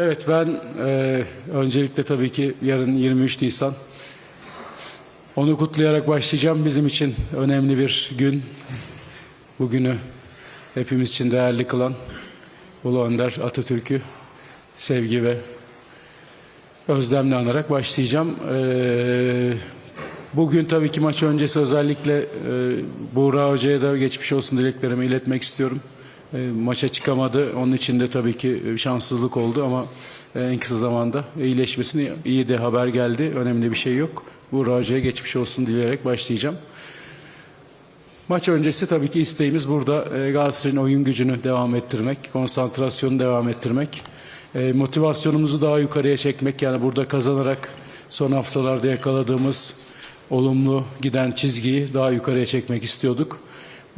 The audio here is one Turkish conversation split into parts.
Evet ben e, öncelikle tabii ki yarın 23 Nisan. Onu kutlayarak başlayacağım. Bizim için önemli bir gün. Bugünü hepimiz için değerli kılan Ulu Önder Atatürk'ü sevgi ve özlemle anarak başlayacağım. E, bugün tabii ki maç öncesi özellikle e, Buğra Hoca'ya da geçmiş olsun dileklerimi iletmek istiyorum. E, maça çıkamadı. Onun için de tabii ki şanssızlık oldu ama e, en kısa zamanda iyileşmesini iyi de haber geldi. Önemli bir şey yok. Buğra Hoca'ya geçmiş olsun dileyerek başlayacağım. Maç öncesi tabii ki isteğimiz burada e, Galatasaray'ın oyun gücünü devam ettirmek, konsantrasyonu devam ettirmek, e, motivasyonumuzu daha yukarıya çekmek. Yani burada kazanarak son haftalarda yakaladığımız olumlu giden çizgiyi daha yukarıya çekmek istiyorduk.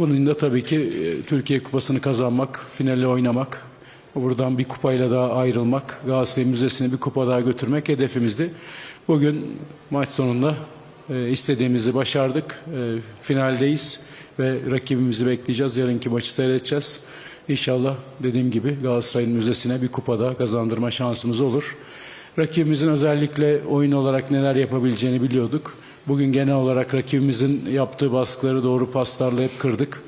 Bunun da tabii ki e, Türkiye Kupası'nı kazanmak, finale oynamak, buradan bir kupayla daha ayrılmak, Galatasaray Müzesi'ni bir kupa daha götürmek hedefimizdi. Bugün maç sonunda e, istediğimizi başardık. E, finaldeyiz ve rakibimizi bekleyeceğiz. Yarınki maçı seyredeceğiz. İnşallah dediğim gibi Galatasaray'ın müzesine bir kupa daha kazandırma şansımız olur. Rakibimizin özellikle oyun olarak neler yapabileceğini biliyorduk. Bugün genel olarak rakibimizin yaptığı baskıları doğru paslarla hep kırdık.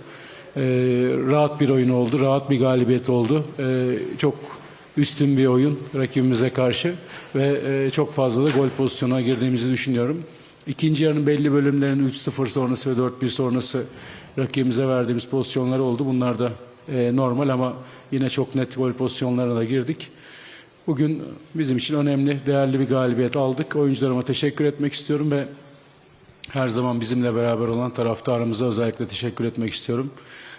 Ee, rahat bir oyun oldu, rahat bir galibiyet oldu. Ee, çok üstün bir oyun rakibimize karşı ve e, çok fazla da gol pozisyonuna girdiğimizi düşünüyorum. İkinci yarının belli bölümlerinin 3-0 sonrası ve 4-1 sonrası rakibimize verdiğimiz pozisyonlar oldu. Bunlar da e, normal ama yine çok net gol pozisyonlarına da girdik. Bugün bizim için önemli, değerli bir galibiyet aldık. Oyuncularıma teşekkür etmek istiyorum ve her zaman bizimle beraber olan taraftarımıza özellikle teşekkür etmek istiyorum.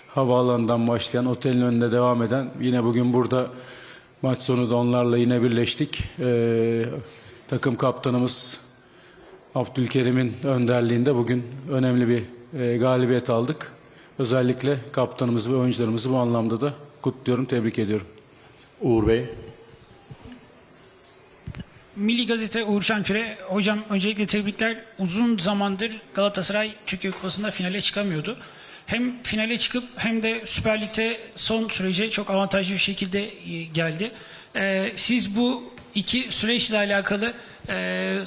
Havaalanından başlayan, otelin önünde devam eden, yine bugün burada maç sonu da onlarla yine birleştik. Ee, takım kaptanımız Abdülkerim'in önderliğinde bugün önemli bir e, galibiyet aldık. Özellikle kaptanımızı ve oyuncularımızı bu anlamda da kutluyorum, tebrik ediyorum. Uğur Bey. Milli Gazete Uğur Şenpire. Hocam öncelikle tebrikler. Uzun zamandır Galatasaray Türkiye Kupası'nda finale çıkamıyordu. Hem finale çıkıp hem de Süper Lig'de son sürece çok avantajlı bir şekilde e, geldi. Ee, siz bu iki süreçle alakalı e,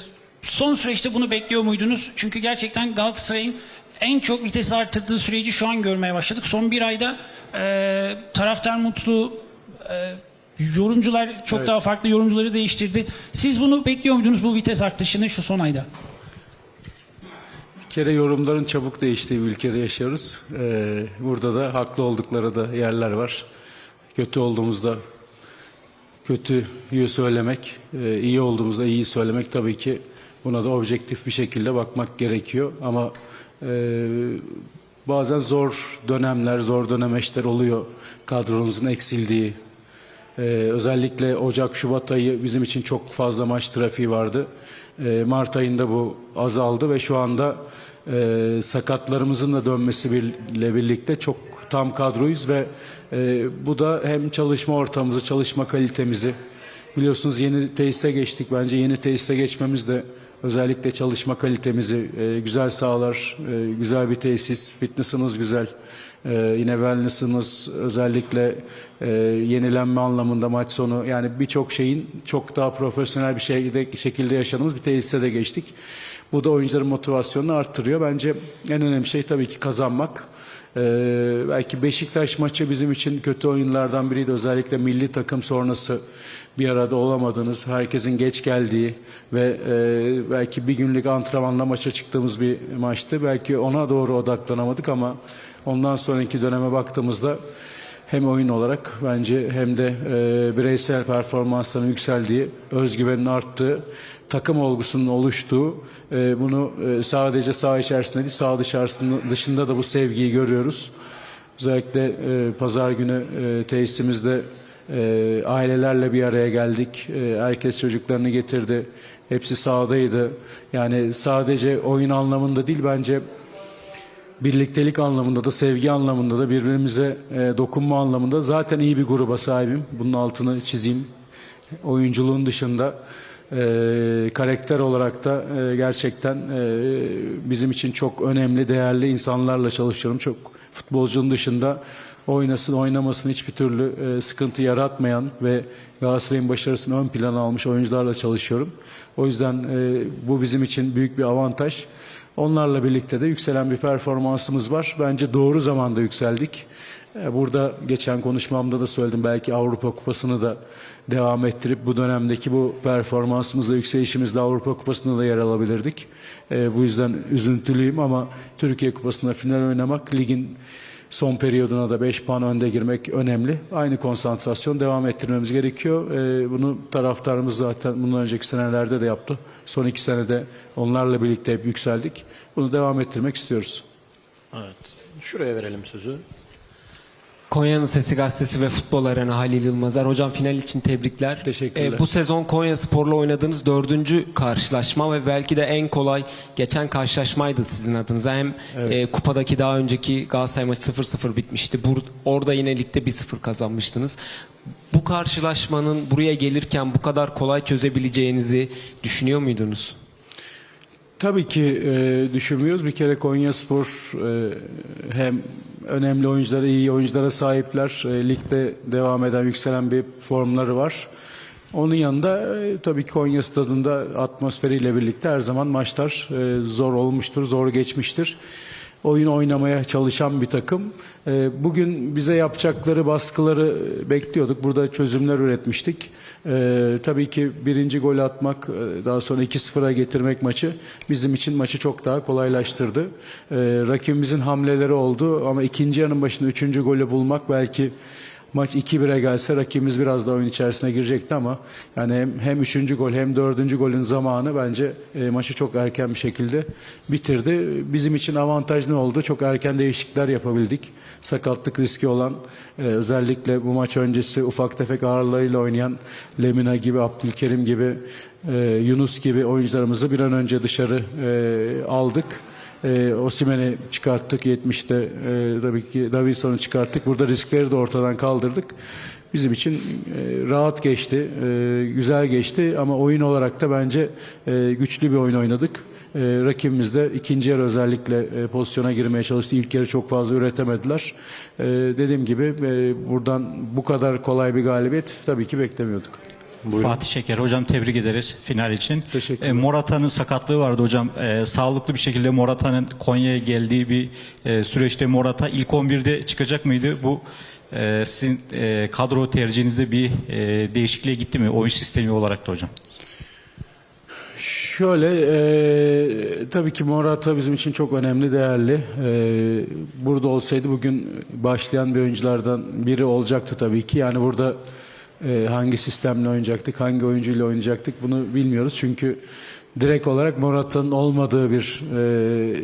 son süreçte bunu bekliyor muydunuz? Çünkü gerçekten Galatasaray'ın en çok vites arttırdığı süreci şu an görmeye başladık. Son bir ayda e, taraftar mutlu, e, Yorumcular çok daha farklı yorumcuları değiştirdi. Siz bunu bekliyor muydunuz bu vites artışını şu son ayda? Bir kere yorumların çabuk değiştiği bir ülkede yaşıyoruz. Ee, burada da haklı oldukları da yerler var. Kötü olduğumuzda kötüyü söylemek, e, iyi olduğumuzda iyi söylemek tabii ki buna da objektif bir şekilde bakmak gerekiyor. Ama e, bazen zor dönemler, zor dönemeçler oluyor. Kadronuzun eksildiği, ee, özellikle Ocak, Şubat ayı bizim için çok fazla maç trafiği vardı. Ee, Mart ayında bu azaldı ve şu anda e, sakatlarımızın da dönmesiyle birlikte çok tam kadroyuz ve e, bu da hem çalışma ortamımızı, çalışma kalitemizi biliyorsunuz yeni tesise geçtik. Bence yeni tesise geçmemiz de özellikle çalışma kalitemizi, e, güzel sahalar, e, güzel bir tesis, fitness'ımız güzel. Ee, yine wellness'ımız özellikle e, yenilenme anlamında maç sonu yani birçok şeyin çok daha profesyonel bir şeyde, şekilde yaşadığımız bir tesise de geçtik. Bu da oyuncuların motivasyonunu arttırıyor. Bence en önemli şey tabii ki kazanmak. Ee, belki Beşiktaş maçı bizim için kötü oyunlardan biriydi. Özellikle milli takım sonrası bir arada olamadığınız, herkesin geç geldiği ve e, belki bir günlük antrenmanla maça çıktığımız bir maçtı. Belki ona doğru odaklanamadık ama ondan sonraki döneme baktığımızda hem oyun olarak bence hem de e, bireysel performansların yükseldiği, özgüvenin arttığı, takım olgusunun oluştuğu, e, bunu e, sadece saha içerisinde değil, saha dışarısında, dışında da bu sevgiyi görüyoruz. Özellikle e, pazar günü e, tesisimizde e, ailelerle bir araya geldik. E, herkes çocuklarını getirdi. Hepsi sahadaydı. Yani sadece oyun anlamında değil bence birliktelik anlamında da sevgi anlamında da birbirimize e, dokunma anlamında zaten iyi bir gruba sahibim. Bunun altını çizeyim. Oyunculuğun dışında e, karakter olarak da e, gerçekten e, bizim için çok önemli, değerli insanlarla çalışıyorum. Çok futbolcunun dışında oynasın oynamasın hiçbir türlü e, sıkıntı yaratmayan ve Galatasaray'ın başarısını ön plana almış oyuncularla çalışıyorum. O yüzden e, bu bizim için büyük bir avantaj. Onlarla birlikte de yükselen bir performansımız var. Bence doğru zamanda yükseldik. E, Burada geçen konuşmamda da söyledim belki Avrupa Kupası'nı da devam ettirip bu dönemdeki bu performansımızla yükselişimizle Avrupa Kupası'nda da yer alabilirdik. E, bu yüzden üzüntülüyüm ama Türkiye Kupası'nda final oynamak ligin son periyoduna da 5 puan önde girmek önemli. Aynı konsantrasyon devam ettirmemiz gerekiyor. E, bunu taraftarımız zaten bundan önceki senelerde de yaptı. Son iki senede onlarla birlikte hep yükseldik. Bunu devam ettirmek istiyoruz. Evet. Şuraya verelim sözü. Konya'nın Sesi Gazetesi ve Futbol Arena Halil Yılmazer. Hocam final için tebrikler. Teşekkürler. Ee, bu sezon Konya Spor'la oynadığınız dördüncü karşılaşma ve belki de en kolay geçen karşılaşmaydı sizin adınıza. Hem e, kupadaki daha önceki Galatasaray maçı 0-0 bitmişti. Bur- orada yine ligde 1-0 kazanmıştınız. Bu karşılaşmanın buraya gelirken bu kadar kolay çözebileceğinizi düşünüyor muydunuz? Tabii ki e, düşünmüyoruz. Bir kere Konya Spor e, hem önemli oyunculara, iyi oyunculara sahipler. E, ligde devam eden, yükselen bir formları var. Onun yanında e, tabii ki Konya stadında atmosferiyle birlikte her zaman maçlar e, zor olmuştur, zor geçmiştir. Oyun oynamaya çalışan bir takım. E, bugün bize yapacakları baskıları bekliyorduk. Burada çözümler üretmiştik. Ee, tabii ki birinci golü atmak, e, daha sonra 2-0'a getirmek maçı bizim için maçı çok daha kolaylaştırdı. Ee, rakibimizin hamleleri oldu ama ikinci yarının başında üçüncü golü bulmak belki maç 2-1'e gelse rakibimiz biraz daha oyun içerisine girecekti ama yani hem, hem üçüncü gol hem dördüncü golün zamanı bence e, maçı çok erken bir şekilde bitirdi. Bizim için avantaj ne oldu? Çok erken değişiklikler yapabildik. Sakatlık riski olan e, özellikle bu maç öncesi ufak tefek ağırlarıyla oynayan Lemina gibi, Abdülkerim gibi, e, Yunus gibi oyuncularımızı bir an önce dışarı e, aldık. E, Osimhen'i çıkarttık 70'te e, tabii ki Davidson'u çıkarttık. Burada riskleri de ortadan kaldırdık. Bizim için e, rahat geçti, e, güzel geçti ama oyun olarak da bence e, güçlü bir oyun oynadık. E, rakibimiz de ikinci yarı özellikle e, pozisyona girmeye çalıştı. İlk yarı çok fazla üretemediler. E, dediğim gibi e, buradan bu kadar kolay bir galibiyet tabii ki beklemiyorduk. Fatih Şeker hocam tebrik ederiz final için. Teşekkürler. E, Morata'nın sakatlığı vardı hocam. E, sağlıklı bir şekilde Morata'nın Konya'ya geldiği bir e, süreçte Morata ilk 11'de çıkacak mıydı? Bu e, sizin e, kadro tercihinizde bir e, değişikliğe gitti mi? Oyun sistemi olarak da hocam. Şöyle e, tabii ki Morata bizim için çok önemli, değerli. E, burada olsaydı bugün başlayan bir oyunculardan biri olacaktı tabii ki. Yani burada e, hangi sistemle oynayacaktık, hangi oyuncuyla oynayacaktık bunu bilmiyoruz. Çünkü direkt olarak Morata'nın olmadığı bir e,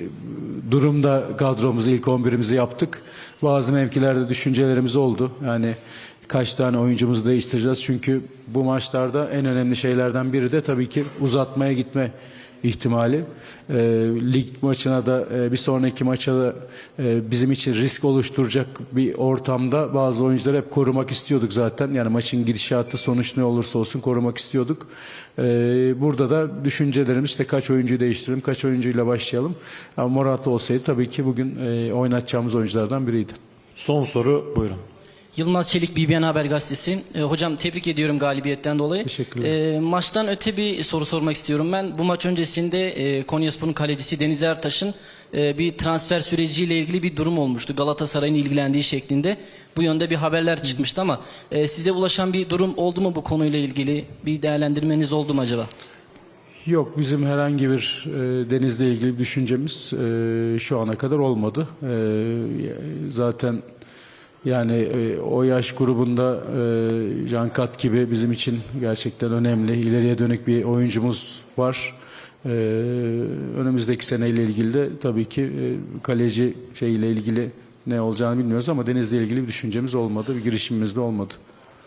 durumda kadromuzu, ilk 11'imizi yaptık. Bazı mevkilerde düşüncelerimiz oldu. Yani kaç tane oyuncumuzu değiştireceğiz. Çünkü bu maçlarda en önemli şeylerden biri de tabii ki uzatmaya gitme ihtimali. E, lig maçına da e, bir sonraki maça da e, bizim için risk oluşturacak bir ortamda bazı oyuncuları hep korumak istiyorduk zaten. Yani maçın gidişatı sonuç ne olursa olsun korumak istiyorduk. E, burada da düşüncelerimiz işte kaç oyuncuyu değiştirelim, kaç oyuncuyla başlayalım. Ama Morata olsaydı tabii ki bugün e, oynatacağımız oyunculardan biriydi. Son soru buyurun. Yılmaz Çelik BBN Haber Gazetesi. E, hocam tebrik ediyorum galibiyetten dolayı. Teşekkürler. E, maçtan öte bir soru sormak istiyorum ben. Bu maç öncesinde e, Konyaspor'un kalecisi Deniz Ertaş'ın e, bir transfer süreciyle ilgili bir durum olmuştu. Galatasaray'ın ilgilendiği şeklinde. Bu yönde bir haberler çıkmıştı ama e, size ulaşan bir durum oldu mu bu konuyla ilgili? Bir değerlendirmeniz oldu mu acaba? Yok bizim herhangi bir e, denizle ilgili bir düşüncemiz e, şu ana kadar olmadı. E, zaten yani e, o yaş grubunda e, Can Kat gibi bizim için gerçekten önemli, ileriye dönük bir oyuncumuz var. E, önümüzdeki seneyle ilgili de tabii ki e, kaleci şeyle ilgili ne olacağını bilmiyoruz ama denizle ilgili bir düşüncemiz olmadı, bir girişimimiz de olmadı.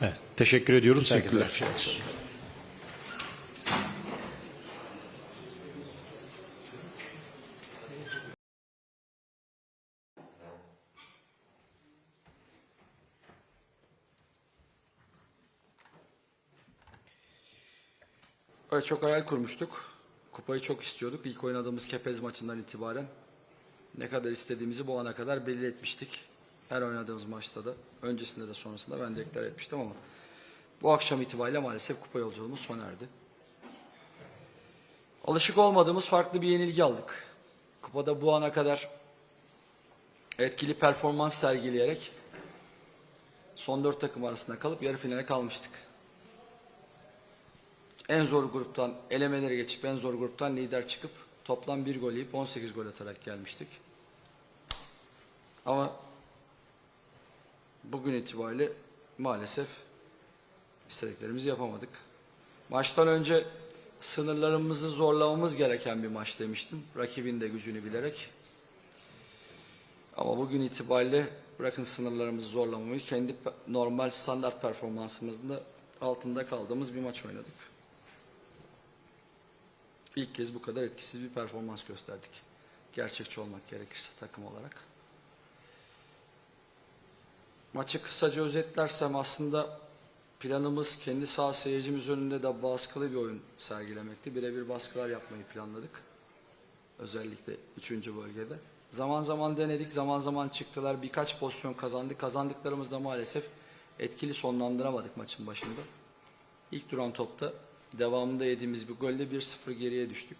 Evet. Teşekkür ediyoruz. Teşekkürler. Herkese Evet, çok hayal kurmuştuk. Kupayı çok istiyorduk. İlk oynadığımız Kepez maçından itibaren ne kadar istediğimizi bu ana kadar belli etmiştik. Her oynadığımız maçta da öncesinde de sonrasında ben deklar etmiştim ama bu akşam itibariyle maalesef kupa yolculuğumuz sona erdi. Alışık olmadığımız farklı bir yenilgi aldık. Kupada bu ana kadar etkili performans sergileyerek son dört takım arasında kalıp yarı finale kalmıştık. En zor gruptan elemeleri geçip en zor gruptan lider çıkıp toplam bir gol yiyip 18 gol atarak gelmiştik. Ama bugün itibariyle maalesef istediklerimizi yapamadık. Maçtan önce sınırlarımızı zorlamamız gereken bir maç demiştim. Rakibin de gücünü bilerek. Ama bugün itibariyle bırakın sınırlarımızı zorlamamayı kendi normal standart performansımızın da altında kaldığımız bir maç oynadık. İlk kez bu kadar etkisiz bir performans gösterdik. Gerçekçi olmak gerekirse takım olarak. Maçı kısaca özetlersem aslında planımız kendi saha seyircimiz önünde de baskılı bir oyun sergilemekti. Birebir baskılar yapmayı planladık. Özellikle 3. bölgede. Zaman zaman denedik, zaman zaman çıktılar. Birkaç pozisyon kazandık. Kazandıklarımızda maalesef etkili sonlandıramadık maçın başında. İlk duran topta devamında yediğimiz bir golle 1-0 geriye düştük.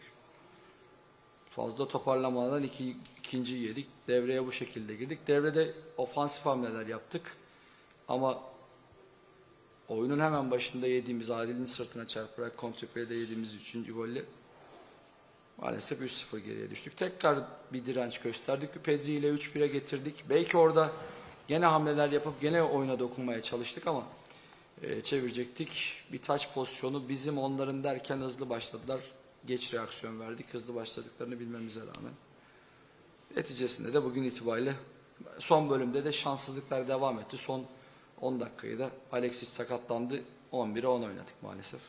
Fazla toparlamadan iki, ikinci yedik. Devreye bu şekilde girdik. Devrede ofansif hamleler yaptık. Ama oyunun hemen başında yediğimiz Adil'in sırtına çarparak kontrplay'de yediğimiz üçüncü golle maalesef 3-0 geriye düştük. Tekrar bir direnç gösterdik. Pedri ile 3-1'e getirdik. Belki orada gene hamleler yapıp gene oyuna dokunmaya çalıştık ama e, çevirecektik. Bir taç pozisyonu bizim onların derken hızlı başladılar. Geç reaksiyon verdik. Hızlı başladıklarını bilmemize rağmen. Neticesinde de bugün itibariyle son bölümde de şanssızlıklar devam etti. Son 10 dakikayı da Alexis sakatlandı. 11'e 10 oynadık maalesef.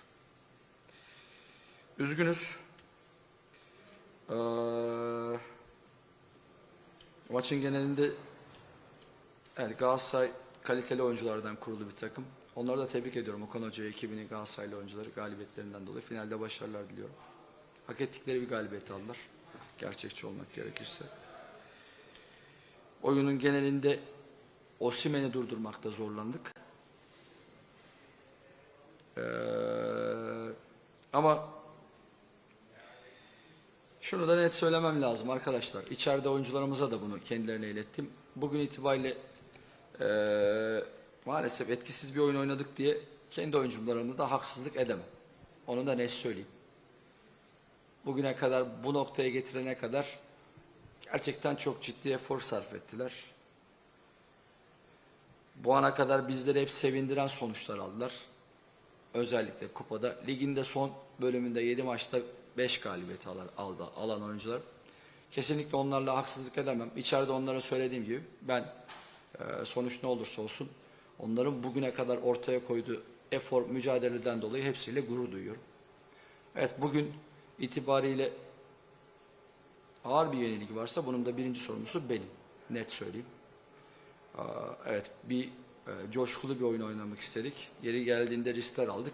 Üzgünüz. Ee, maçın genelinde evet, Galatasaray kaliteli oyunculardan kurulu bir takım. Onları da tebrik ediyorum. Okan Hoca'ya, ekibini, Galatasaraylı oyuncuları galibiyetlerinden dolayı. Finalde başarılar diliyorum. Hak ettikleri bir galibiyet aldılar. Gerçekçi olmak gerekirse. Oyunun genelinde Osimhen'i durdurmakta zorlandık. Ee, ama şunu da net söylemem lazım arkadaşlar. İçeride oyuncularımıza da bunu kendilerine ilettim. Bugün itibariyle eee, maalesef etkisiz bir oyun oynadık diye kendi oyuncularımda da haksızlık edemem. Onu da net söyleyeyim. Bugüne kadar bu noktaya getirene kadar gerçekten çok ciddi efor sarf ettiler. Bu ana kadar bizleri hep sevindiren sonuçlar aldılar. Özellikle kupada. Liginde son bölümünde 7 maçta 5 galibiyet aldı, alan oyuncular. Kesinlikle onlarla haksızlık edemem. İçeride onlara söylediğim gibi ben e, sonuç ne olursa olsun onların bugüne kadar ortaya koyduğu efor, mücadeleden dolayı hepsiyle gurur duyuyorum. Evet bugün itibariyle ağır bir yenilgi varsa bunun da birinci sorumlusu benim. Net söyleyeyim. Evet bir e, coşkulu bir oyun oynamak istedik. Yeri geldiğinde riskler aldık.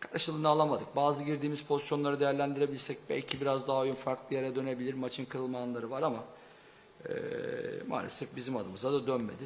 Karşılığını alamadık. Bazı girdiğimiz pozisyonları değerlendirebilsek belki biraz daha oyun farklı yere dönebilir. Maçın kırılma anları var ama e, maalesef bizim adımıza da dönmedi.